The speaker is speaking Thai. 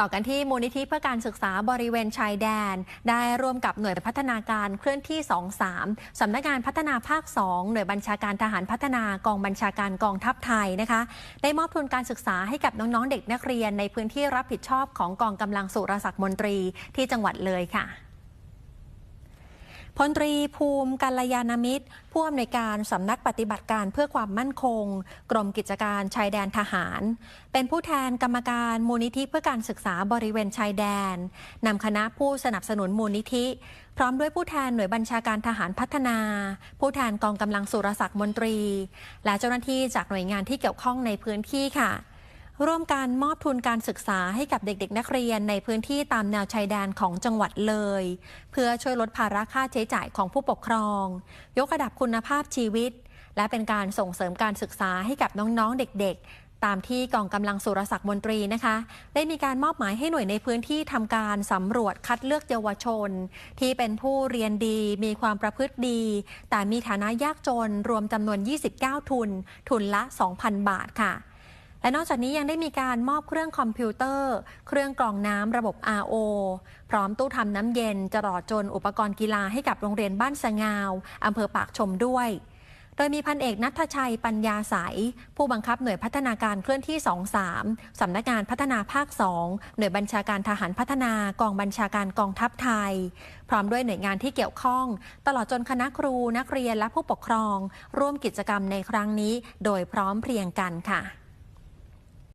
ต่อกันที่มูลนิธิเพื่อการศึกษาบริเวณชายแดน ได้ร่วมกับหน่วยพัฒนาการเคลื่อนที่ 23 สำนักงานพัฒนาภาค 2 หน่วยบัญชาการทหารพัฒนากองบัญชาการกองทัพไทยนะคะ ได้มอบทุนการศึกษาให้กับน้องๆเด็กนักเรียนในพื้นที่รับผิดชอบของกองกำลังสุรศักดิ์มนตรีที่จังหวัดเลยค่ะ พลตรีภูมิกัลยาณมิตร ผู้อำนวยการสำนักปฏิบัติการเพื่อความมั่นคง กรมกิจการชายแดนทหาร เป็นผู้แทนกรรมการมูลนิธิเพื่อการศึกษาบริเวณชายแดนนำคณะผู้สนับสนุนมูลนิธิ พร้อมด้วยผู้แทนหน่วยบัญชาการทหารพัฒนา ผู้แทนกองกำลังสุรศักดิ์มนตรี และเจ้าหน้าที่จากหน่วยงานที่เกี่ยวข้องในพื้นที่ค่ะ ร่วมการมอบทุนการศึกษาให้กับเด็กๆ นักเรียนในพื้นที่ตามแนวชายแดนของจังหวัดเลย เพื่อช่วยลดภาระค่าใช้จ่ายของผู้ปกครอง ยกระดับคุณภาพชีวิต และเป็นการส่งเสริมการศึกษาให้กับน้องๆ เด็กๆ ตามที่กองกำลังสุรศักดิ์มนตรีนะคะ ได้มีการมอบหมายให้หน่วยในพื้นที่ทำการสำรวจคัดเลือกเยาวชน ที่เป็นผู้เรียนดี มีความประพฤติดี แต่มีฐานะยากจนรวมจำนวน 29 ทุน ทุนละ 2,000 บาทค่ะ และนอกจากนี้ยังได้มีการมอบเครื่องคอมพิวเตอร์ เครื่องกรองน้ำระบบ RO พร้อมตู้ทำน้ำเย็นจรอดจนอุปกรณ์กีฬาให้กับโรงเรียนบ้านสงาวอำเภอปากชมด้วย โดยมีพันเอกนัทชัยปัญญาสายผู้บังคับหน่วยพัฒนาการเคลื่อนที่ 23 สำนักงานพัฒนาภาค 2 หน่วยบัญชาการทหารพัฒนากองบัญชาการกองทัพไทย พร้อมด้วยหน่วยงานที่เกี่ยวข้อง ตลอดจนคณะครูนักเรียนและผู้ปกครอง ร่วมกิจกรรมในครั้งนี้ โดยพร้อมเพรียงกันค่ะ